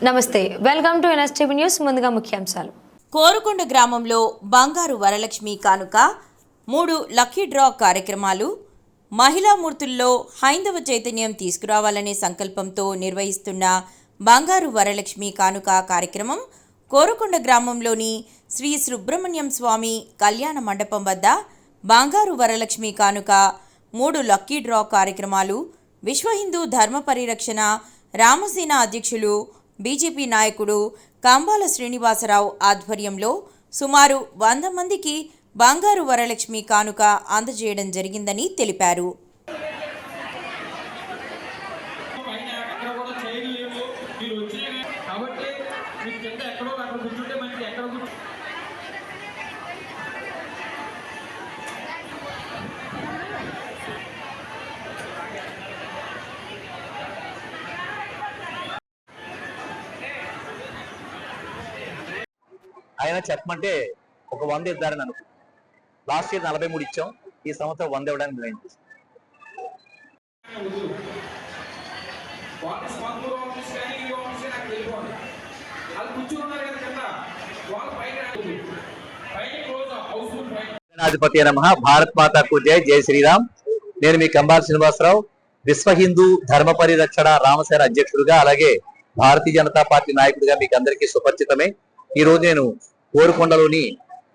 నమస్తే welcome to NSTV news ముందుగా ముఖ్యాంశాలు. కోరుకొండ గ్రామంలో బంగారు వరలక్ష్మి కానుక మూడు లక్కీ డ్రా కార్యక్రమాలు మహిళా మూర్తుల్లో హైందవ చైతన్యం తీసుకురావాలనే సంకల్పంతో నిర్వహిస్తున్న బంగారు వరలక్ష్మి కానుక కార్యక్రమం కోరుకొండ గ్రామంలోని శ్రీ సుబ్రహ్మణ్యం స్వామి కళ్యాణ మండపం వద్ద బంగారు వరలక్ష్మి కానుక మూడు లక్కీ డ్రా కార్యక్రమాలు విశ్వ హిందూ ధర్మ పరిరక్షణ రామసేన అధ్యక్షులు బీజేపీ నాయకుడు కంబాల శ్రీనివాసరావు ఆధ్వర్యంలో సుమారు వంద మందికి బంగారు వరలక్ష్మి కానుక అందజేయడం జరిగిందని తెలిపారు. ఆయన చెప్పమంటే ఒక వంద ఇద్దారని అనుకో లాస్ట్ ఇయర్ నలభై మూడు ఇచ్చాం ఈ సంవత్సరం వంద ఇవ్వడానికి హౌస్ఫుల్ పైన సేనాధిపతి నమ భారత్ మాతాకు జై జై శ్రీరామ్. నేను మీ కంబాల శ్రీనివాసరావు విశ్వ హిందూ ధర్మ పరిరక్షణ రామసేన అధ్యక్షుడిగా అలాగే భారతీయ జనతా పార్టీ నాయకుడిగా మీకు అందరికీ సుపరిచితమే. ఈ రోజు నేను కోరుకొండలోని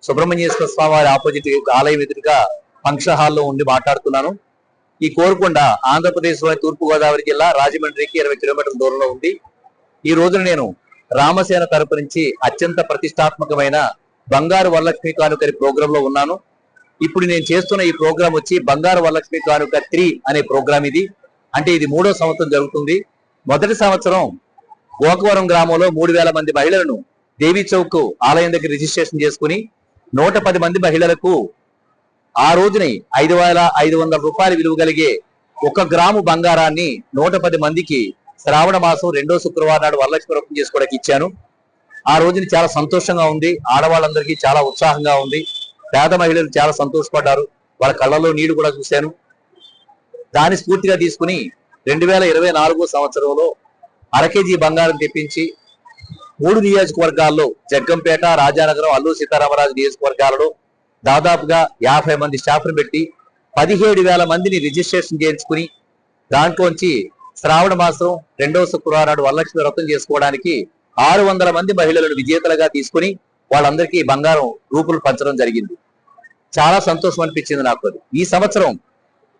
సుబ్రహ్మణ్యేశ్వర స్వామి వారి ఆపోజిట్ ఆలయం ఎదురుగా ఫంక్షన్ హాల్లో ఉండి మాట్లాడుతున్నాను. ఈ కోరుకొండ ఆంధ్రప్రదేశ్ తూర్పుగోదావరి జిల్లా రాజమండ్రికి ఇరవై కిలోమీటర్ల దూరంలో ఉంది. ఈ రోజున నేను రామసేన తరపు నుంచి అత్యంత ప్రతిష్టాత్మకమైన బంగారు వరలక్ష్మి కానుకరి ప్రోగ్రామ్లో ఉన్నాను. ఇప్పుడు నేను చేస్తున్న ఈ ప్రోగ్రాం వచ్చి బంగారు వరలక్ష్మి కానుక త్రీ అనే ప్రోగ్రామ్ ఇది. అంటే ఇది మూడో సంవత్సరం జరుగుతుంది. మొదటి సంవత్సరం గోకవరం గ్రామంలో మూడు వేల మంది మహిళలను దేవి చౌక్ ఆలయం దగ్గర రిజిస్ట్రేషన్ చేసుకుని నూట పది మంది మహిళలకు ఆ రోజుని ఐదు వేల ఐదు వందల రూపాయలు విలువ కలిగే ఒక గ్రాము బంగారాన్ని నూట పది మందికి శ్రావణ మాసం రెండో శుక్రవారం నాడు వరలక్ష్మి వ్రతం చేసుకోవడానికి ఇచ్చాను. ఆ రోజుని చాలా సంతోషంగా ఉంది. ఆడవాళ్ళందరికీ చాలా ఉత్సాహంగా ఉంది. పేద మహిళలు చాలా సంతోషపడ్డారు. వాళ్ళ కళ్ళలో నీళ్ళు కూడా చూశాను. దాని స్ఫూర్తిగా తీసుకుని రెండు వేల ఇరవై నాలుగో సంవత్సరంలో అర కేజీ బంగారం తెప్పించి మూడు నియోజకవర్గాల్లో జగ్గంపేట రాజానగరం అల్లూరు సీతారామరాజు నియోజకవర్గాలలో దాదాపుగా యాభై మంది స్టాఫ్ను పెట్టి పదిహేడు వేల మందిని రిజిస్ట్రేషన్ చేయించుకుని దాంట్లోంచి శ్రావణ మాసం రెండవ శుక్రవారం నాడు వరలక్ష్మి వ్రతం చేసుకోవడానికి ఆరు వందల మంది మహిళలను విజేతలుగా తీసుకుని వాళ్ళందరికీ బంగారం రూపులు పంచడం జరిగింది. చాలా సంతోషం అనిపించింది నాకు అది. ఈ సంవత్సరం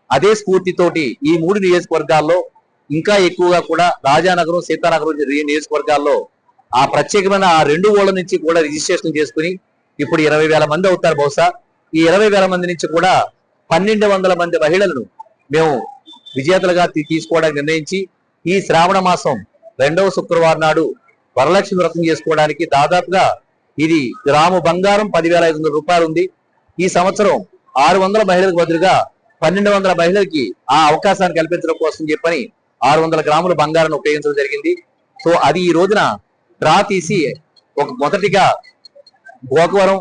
అదే స్ఫూర్తితోటి ఈ మూడు నియోజకవర్గాల్లో ఇంకా ఎక్కువగా కూడా రాజానగరం సీతానగరం నియోజకవర్గాల్లో ఆ ప్రత్యేకమైన ఆ రెండు ఓళ్ళ నుంచి కూడా రిజిస్ట్రేషన్ చేసుకుని ఇప్పుడు ఇరవై వేల మంది అవుతారు బహుశా. ఈ ఇరవై వేల మంది నుంచి కూడా పన్నెండు వందల మంది మహిళలను మేము విజేతలుగా తీ- తీసుకోవడానికి నిర్ణయించి ఈ శ్రావణ మాసం రెండవ శుక్రవారం నాడు వరలక్ష్మి వ్రతం చేసుకోవడానికి దాదాపుగా ఇది గ్రాము బంగారం పదివేల ఐదు వందల రూపాయలు ఉంది. ఈ సంవత్సరం ఆరు వందల మహిళలకు బదులుగా పన్నెండు వందల మహిళలకి ఆ అవకాశాన్ని కల్పించడం కోసం చెప్పని ఆరు వందల గ్రాముల బంగారాన్ని ఉపయోగించడం జరిగింది. సో అది ఈ రోజున డ్రా తీసి ఒక మొదటిగా గోకవరం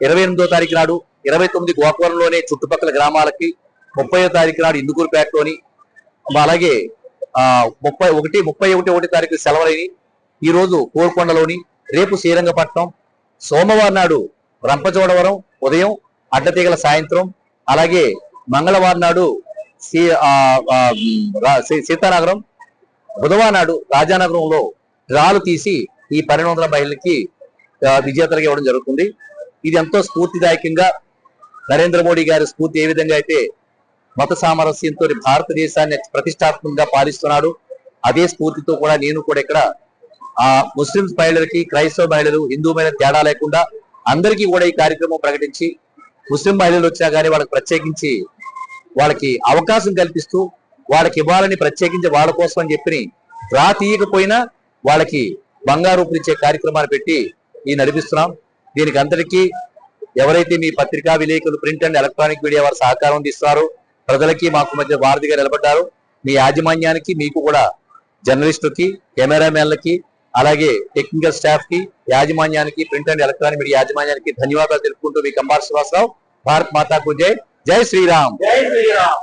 ఇరవై ఎనిమిదో తారీఖు నాడు ఇరవై తొమ్మిది గోకవరంలోనే చుట్టుపక్కల గ్రామాలకి ముప్పయో తారీఖు నాడు ఇందుకూరుపేటలోని అలాగే ఆ ముప్పై ఒకటి ముప్పై ఒకటి ఒకటి తారీఖు సెలవులని ఈ రోజు కోరుకొండలోని రేపు శ్రీరంగపట్నం సోమవారం నాడు రంపచోడవరం ఉదయం అడ్డతీగల సాయంత్రం అలాగే మంగళవారం నాడు రా- సీ- సీతానగరం బుధవారం నాడు రాజానగరంలో డ్రాలు తీసి ఈ పన్నెండు వందల మహిళలకి ఆ, విజేతలుగా ఇవ్వడం జరుగుతుంది. ఇది ఎంతో స్ఫూర్తిదాయకంగా నరేంద్ర మోడీ గారి స్ఫూర్తి ఏ విధంగా అయితే మత సామరస్యంతో భారతదేశాన్ని ప్రతిష్టాత్మకంగా పాలిస్తున్నాడు అదే స్ఫూర్తితో కూడా నేను కూడా ఇక్కడ ఆ ముస్లిం మహిళలకి క్రైస్తవ మహిళలు హిందూ మహిళలు తేడా లేకుండా అందరికీ కూడా ఈ కార్యక్రమం ప్రకటించి ముస్లిం మహిళలు వచ్చినా కానీ వాళ్ళకి ప్రత్యేకించి వాళ్ళకి అవకాశం కల్పిస్తూ వాళ్ళకి ఇవ్వాలని ప్రత్యేకించి వాళ్ళ కోసం అని చెప్పి రా తీయకపోయినా వాళ్ళకి బంగారు ఇచ్చే కార్యక్రమాలు పెట్టి ఈ నడిపిస్తున్నాం. దీనికి అందరికీ ఎవరైతే మీ పత్రికా విలేకరులు ప్రింట్ అండ్ ఎలక్ట్రానిక్ మీడియా వారు సహకారం అందిస్తున్నారో ప్రజలకి మాకు మధ్య వారధిగా నిలబడ్డారు. మీ యాజమాన్యానికి మీకు కూడా జర్నలిస్టులకి కెమెరామెన్లకి అలాగే టెక్నికల్ స్టాఫ్కి యాజమాన్యానికి ప్రింట్ అండ్ ఎలక్ట్రానిక్ మీడియా యాజమాన్యానికి ధన్యవాదాలు తెలుపుకుంటూ మీ కంబార్ శ్రీవాసరావు భారత్ మాతాకు జై. జై శ్రీరామ్. జై శ్రీరామ్.